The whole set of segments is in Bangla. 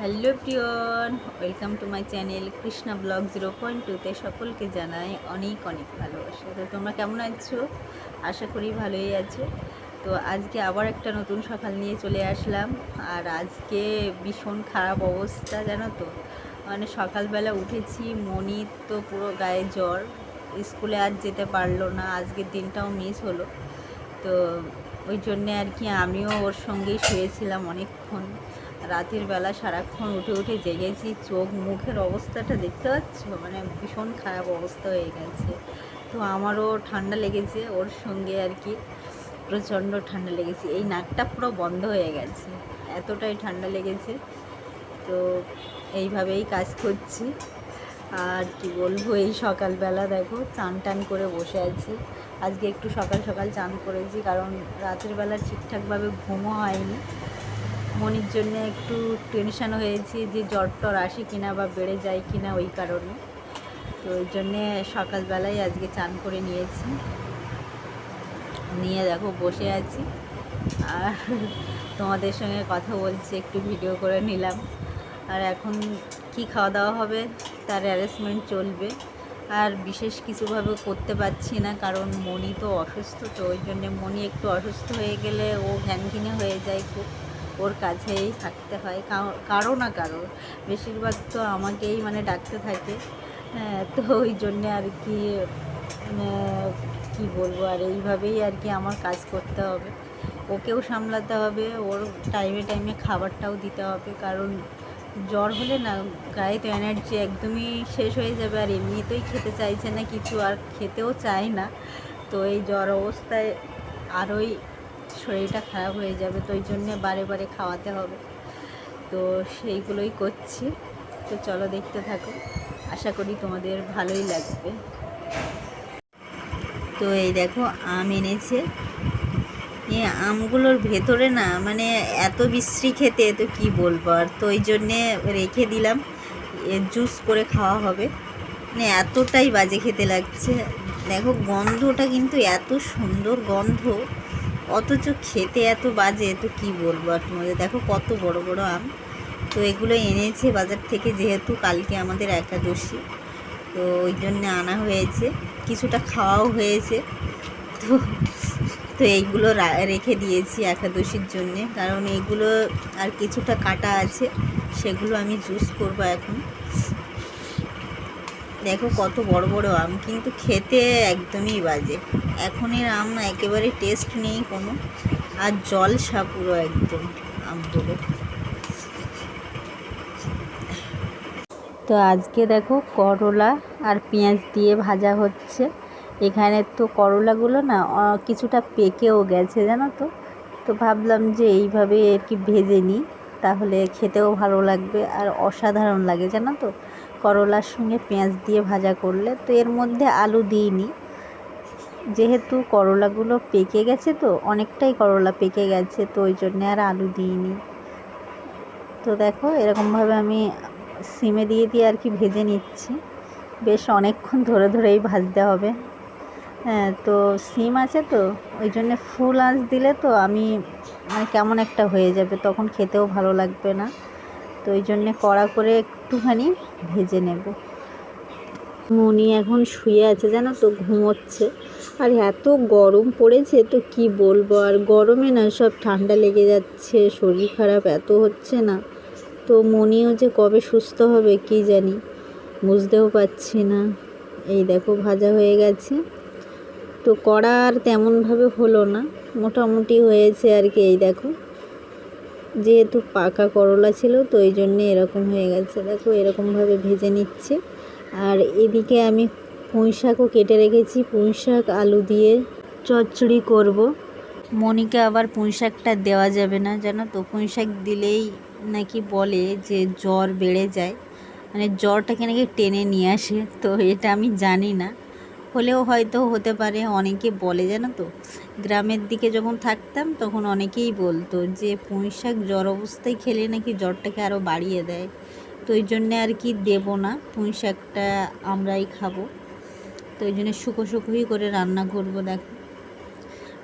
Hello প্রিয়ন, welcome to my channel Krishna blog zero point টুতে সকলকে জানাই অনেক অনেক ভালোবাসা। তো তোমরা কেমন আছো? আশা করি ভালোই আছো। তো আজকে আবার একটা নতুন সকাল নিয়ে চলে আসলাম। আর আজকে ভীষণ খারাপ অবস্থা, জানো তো? মানে সকালবেলা উঠেছি মনির তো পুরো গায়ে জ্বর। স্কুলে আর যেতে পারল না, আজকের দিনটাও মিস হলো। তো ওই জন্যে আর কি আমিও ওর সঙ্গেই শুয়েছিলাম অনেকক্ষণ। রাতের বেলা সারাক্ষণ উঠে উঠে জেগেছি, চোখ মুখের অবস্থাটা দেখতে পাচ্ছ? মানে ভীষণ খারাপ অবস্থা হয়ে গেছে। তো আমারও ঠান্ডা লেগেছে, ওর সঙ্গে আর কি প্রচণ্ড ঠান্ডা লেগেছে। এই নাকটা পুরো বন্ধ হয়ে গেছে, এতটাই ঠান্ডা লেগেছে। তো এইভাবেই কাজ করছি। আর কি বলব, এই সকালবেলা দেখো, চান টান করে বসে আছি। আজকে একটু সকাল সকাল চান করেছি, কারণ রাতের বেলা ঠিকঠাকভাবে ঘুমও হয়নি। মনির জন্য একটু টেনশান হয়েছে যে জ্বর টর আসে কিনা বা বেড়ে যায় কিনা ওই কারণে। তো ওই জন্যে সকালবেলায় আজকে চান করে নিয়েছি। নিয়ে দেখো বসে আছি। আর তোমাদের সঙ্গে কথা বলছি, একটু ভিডিও করে নিলাম। আর এখন কি খাওয়া দাওয়া হবে? তার অ্যারেঞ্জমেন্ট চলবে। আর বিশেষ কিছুভাবে করতে পারছি না, কারণ মনি তো অসুস্থ, তো ওই জন্যে মনি একটু অসুস্থ হয়ে গেলে ও ঘ্যানঘিনে হয়ে যায় খুব। ওর কাছেই থাকতে হয় কারো- না কারও। বেশিরভাগ তো আমাকেই মানে ডাকতে থাকে। হ্যাঁ, তো ওই জন্যে আর কি মানে, কি বলব আর এইভাবেই আর কি আমার কাজ করতে হবে। ওকেও সামলাতে হবে ওর টাইমে টাইমে খাবারটাও দিতে হবে কারণ জ্বর হলে না গায়ে তো এনার্জি একদমই শেষ হয়ে যাবে আর এমনিতেই খেতে চাইছে না কিছু আর খেতেও চায় না। তো এই জ্বর অবস্থায় আরোই শরীরটা খারাপ হয়ে যাবে, তো ওই জন্যে বারে বারে খাওয়াতে হবে। তো সেইগুলোই করছি। তো চলো দেখতে থাকো। আশা করি তোমাদের ভালোই লাগবে। তো এই দেখো, আম এনেছে। এই আমগুলোর ভেতরে না মানে এত বিশ্রী খেতে, তো কি বলব? আর তো ওই জন্যে রেখে দিলাম। জুস করে খাওয়া হবে। মানে এতটাই বাজে খেতে লাগছে। দেখো গন্ধটা কিন্তু এত সুন্দর গন্ধ। অথচ খেতে এত বাজে, তো কি বলব আর তোমাদের? দেখো কত বড় বড় আম। তো এগুলো এনেছে বাজার থেকে যেহেতু কালকে আমাদের একাদশী, তো ওই জন্যে আনা হয়েছে। কিছুটা খাওয়াও হয়েছে। তো তো এইগুলো রেখে দিয়েছি একাদশীর জন্যে। কারণ এগুলো আর কিছুটা কাটা আছে, সেগুলো আমি জুস করব এখন। দেখো কত বড় বড় আম, কিন্তু খেতে একদমই বাজে। এখনের আম একেবারে টেস্ট নেই কোনো। আর জল পুরো একদম আমগুলো তো আজকে দেখো করলা আর পেঁয়াজ দিয়ে ভাজা হচ্ছে। এখানে তো করলাগুলো না কিছুটা পেকেও গেছে, জানো তো? তো ভাবলাম যে এইভাবে আর কি ভেজে নিই, তাহলে খেতেও ভালো লাগবে আর অসাধারণ লাগে, জানো তো? করলার সঙ্গে পেঁয়াজ দিয়ে ভাজা করলে তো এর মধ্যে আলু দিইনি। যেহেতু করলাগুলো পেকে গেছে তো, অনেকটাই করলা পেকে গেছে, তো ওই জন্যে আর আলু দিইনি। তো দেখো, এরকমভাবে আমি সিমে দিয়ে দিয়ে আর কি ভেজে নিচ্ছি। বেশ অনেকক্ষণ ধরে ধরেই ভাজতে হবে। হ্যাঁ তো সিম আছে তো, ওই জন্য ফুল আঁচ দিলে তো আমি মানে কেমন একটা হয়ে যাবে, তখন খেতেও ভালো লাগবে না। তো ওই জন্যে কড়া করে একটুখানি ভেজে নেব। মনি এখন শুয়ে আছে, জানো তো, ঘুমোচ্ছে। আর এত গরম পড়েছে তো কি বলব, আর গরমে না সব ঠান্ডা লেগে যাচ্ছে, শরীর খারাপ, এত হচ্ছে না। তো মনিও যে কবে সুস্থ হবে কি জানি, বুঝতেও পারছি না। এই দেখো, ভাজা হয়ে গেছে। তো কড়া আর তেমনভাবে হলো না, মোটামুটি হয়েছে আর কি, এই দেখো। যেহেতু পাকা করলা ছিল, তো এই জন্যে এরকম হয়ে গেছে। দেখো, এরকমভাবে ভেজে নিচ্ছে। আর এদিকে আমি পুঁই শাকও কেটে রেখেছি। পুঁই শাক, আলু দিয়ে চচ্চড়ি করব। মনিকে আবার পুঁই শাকটা দেওয়া যাবে না, জানো তো? পুঁই শাক দিলেই নাকি বলে যে জ্বর বেড়ে যায়। মানে জ্বরটাকে নাকি টেনে নিয়ে আসে, তো এটা আমি জানি না। হলেও হয়তো হতে পারে, অনেকে বলে, জানো তো? গ্রামের দিকে যখন থাকতাম, তখন অনেকেই বলতো যে, পুঁই শাক জ্বর অবস্থায় খেলে নাকি জ্বরটাকে আরও বাড়িয়ে দেয়। তো ওই জন্যে আর কি দেবো না, পুঁই শাকটা আমরাই খাব। তো ওই জন্য শুকো শুকোই করে রান্না করব, দেখো।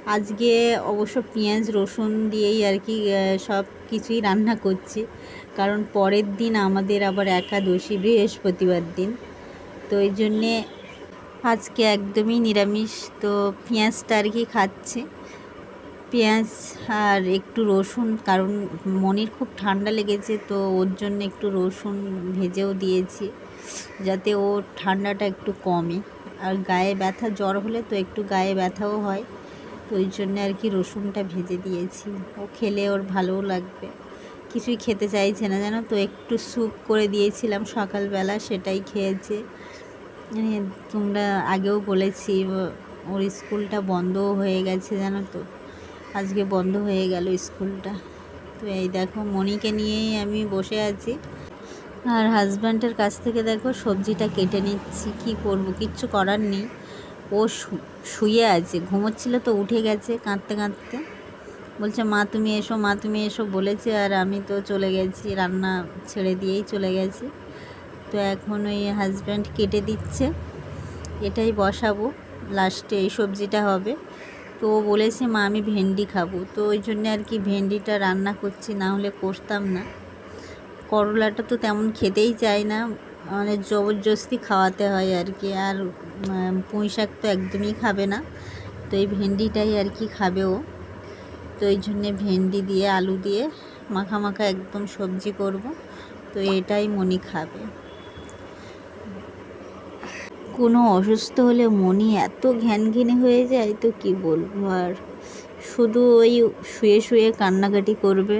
আজকে অবশ্য পেঁয়াজ, রসুন দিয়েই আর কি সব কিছুই রান্না করছি। কারণ পরের দিন আমাদের আবার একাদশী, বৃহস্পতিবার দিন। তো ওই জন্যে আজকে একদমই নিরামিষ, তো পেঁয়াজটা আর কি খাচ্ছে। পেঁয়াজ আর একটু রসুন, কারণ মনির খুব ঠান্ডা লেগেছে, তো ওর জন্য একটু রসুন ভেজেও দিয়েছি, যাতে ও ঠান্ডাটা একটু কমে। আর গায়ে ব্যথা, জ্বর হলে তো একটু গায়ে ব্যথাও হয়, তো ওই জন্য আর কি রসুনটা ভেজে দিয়েছি। ও খেলে ওর ভালোও লাগবে। কিছুই খেতে চাইছে না, জানো তো? একটু স্যুপ করে দিয়েছিলাম সকালবেলা, সেটাই খেয়েছে। তোমরা আগেও বলেছি ওর স্কুলটা বন্ধও হয়ে গেছে জানো তো। আজকে বন্ধ হয়ে গেল স্কুলটা। তো এই দেখো, মনিকে নিয়েই আমি বসে আছি। আর হাজব্যান্ডের কাছ থেকে দেখো, সবজিটা কেটে নিচ্ছি, কি করব? কিচ্ছু করার নেই। ও শুয়ে আছে, ঘুমোচ্ছিল তো, উঠে গেছে কাঁদতে কাঁদতে। বলছে, মা, তুমি এসো, মা, তুমি এসো, বলেছে। আর আমি তো চলে গেছি, রান্না ছেড়ে দিয়েই চলে গেছি। তো এখন ওই হাজব্যান্ড কেটে দিচ্ছে। এটাই বসাবো। লাস্টে এই সবজিটা হবে। তো ও বলেছে, মা, আমি ভেন্ডি খাব। তো ওই জন্য আর কি ভেন্ডিটা রান্না করছি, না হলে করতাম না। করলাটা তো তেমন খেতেই চায় না। মানে জবরদস্তি খাওয়াতে হয় আর কি। আর পুঁই শাক তো একদমই খাবে না। তো এই ভেন্ডিটাই আর কি খাবে ও। তো এই জন্যে ভেন্ডি দিয়ে, আলু দিয়ে মাখা মাখা একদম সবজি করব। তো এটাই মনি খাবে। কোনো অসুস্থ হলে মনি এত ঘ্যান ঘেনে হয়ে যায়, তো কি বলব আর? শুধু ওই শুয়ে শুয়ে কান্নাকাটি করবে।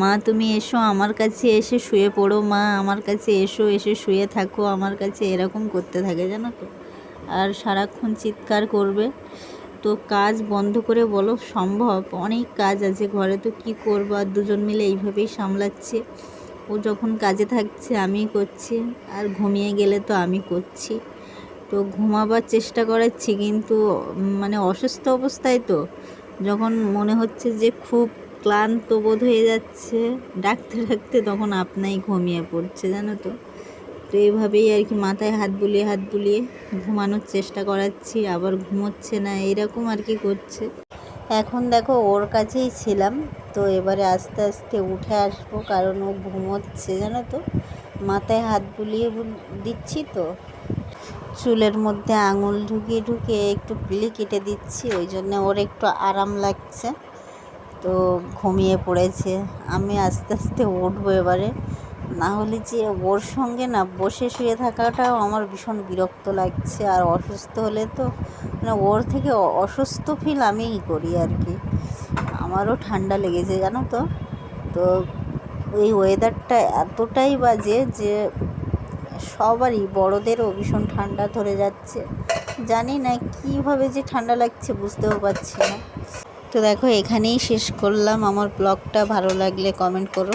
মা, তুমি এসো আমার কাছে এসে শুয়ে পড়ো, মা, আমার কাছে এসো, এসে শুয়ে থাকো, আমার কাছে এরকম করতে থাকে, জানো তো। আর সারাক্ষণ চিৎকার করবে। তো কাজ বন্ধ করে বলো, সম্ভব? অনেক কাজ আছে ঘরে, তো কি করব? আর দুজন মিলে এইভাবেই সামলাচ্ছে। ও যখন কাজে থাকছে আমি করছি, আর ঘুমিয়ে গেলে তো আমি করছি। তো ঘুমাবার চেষ্টা করাচ্ছি, কিন্তু মানে অসুস্থ অবস্থায় তো। যখন মনে হচ্ছে যে খুব ক্লান্ত বোধ হয়ে যাচ্ছে, ডাকতে ডাকতে তখন আপনাই ঘুমিয়ে পড়ছে, জানো তো। তো এইভাবেই আর কি মাথায় হাত বুলিয়ে হাত বুলিয়ে ঘুমানোর চেষ্টা করাচ্ছি, আবার ঘুমোচ্ছে না, এরকম আর কি করছে। এখন দেখো ওর কাছেই ছিলাম, তো এবারে আস্তে আস্তে উঠে আসব, কারণ ও ঘুমোচ্ছে, জানো তো। মাথায় হাত বুলিয়ে দিচ্ছি তো। চুলের মধ্যে আঙুল ঢুকিয়ে ঢুকিয়ে একটু পিলি কেটে দিচ্ছি, ওই জন্য ওর একটু আরাম লাগছে। তো ঘুমিয়ে পড়েছে। আমি আস্তে আস্তে উঠবো এবারে। না হলে যে ওর সঙ্গে না বসে শুয়ে থাকাটাও আমার ভীষণ বিরক্ত লাগছে। আর অসুস্থ হলে তো মানে ওর থেকে অসুস্থ ফিল আমিই করি আর কি। আমারও ঠান্ডা লেগেছে, জানো তো? তো এই ওয়েদারটা এতটাই বাজে যে সবারই, বড়দেরও ভীষণ ঠান্ডা ধরে যাচ্ছে। জানি না কীভাবে যে ঠান্ডা লাগছে, বুঝতেও পারছি না। তো দেখো, এখানেই শেষ করলাম। আমার ব্লগটা ভালো লাগলে কমেন্ট করো।